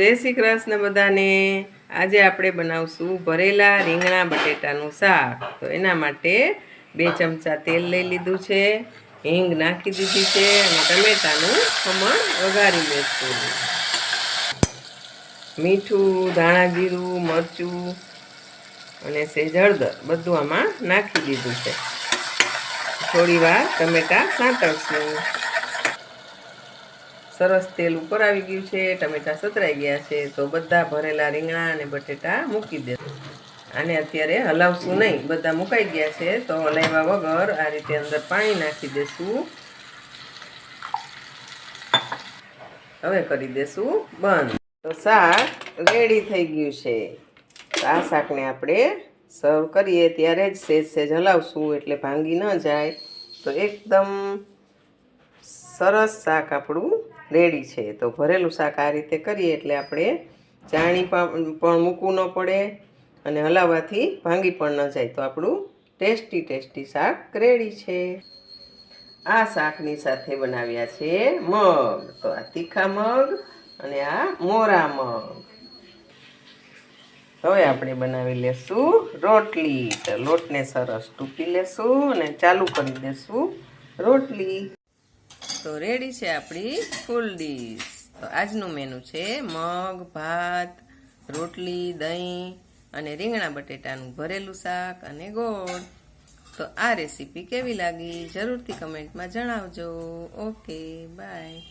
જય શ્રી કૃષ્ણ બધાને. આજે આપણે બનાવશું ભરેલા રીંગણા બટેટાનું શાક. તો એના માટે બે ચમચા તેલ લઈ લીધું છે, હિંગ નાખી દીધી છે અને ટમેટાનું ખમણ વઘારી લેશું. મીઠું, ધાણા જીરું, મરચું અને સેજ હળદર બધું આમાં નાખી દીધું છે. થોડી વાર ટમેટા સાંતળશું. સરસ તેલ ઉપર આવી ગયું છે, ટમેટા સતરાઈ ગયા છે, તો બધા ભરેલા રીંગણા અને બટેટા મૂકી દે. આને અત્યારે હલાવશું નહીં, બધા મુકાઈ ગયા છે, તો હલાવ્યા વગર આ રીતે અંદર પાણી નાખી દેશું. હવે કરી દેશું બંધ. તો શાક રેડી થઈ ગયું છે. આ શાકને આપણે સર્વ કરીએ, ત્યારે જ સેજ સેજ હલાવશું, એટલે ભાંગી ન જાય. તો એકદમ સરસ શાક આપણું રેડી છે. તો ભરેલું શાક આ રીતે કરીએ એટલે આપણે ચાણી પણ મૂકવું ન પડે અને હલાવવાથી ભાંગી પણ ન જાય. તો આપણું ટેસ્ટી ટેસ્ટી શાક રેડી છે. આ શાકની સાથે બનાવ્યા છે મગ. તો આ તીખા મગ અને આ મોરા મગ. હવે આપણે બનાવી લેશું રોટલી. લોટને સરસ ટૂંકી લેશું અને ચાલુ કરી દેશું રોટલી. તો રેડી છે આપણી ફૂલ ડીશ તો આજનું મેનુ છે મગ, ભાત, રોટલી, દહીં અને રીંગણા બટેટાનું ભરેલું શાક અને ગોળ. તો આ રેસીપી કેવી લાગી જરૂરથી કમેન્ટમાં જણાવજો. Okay bye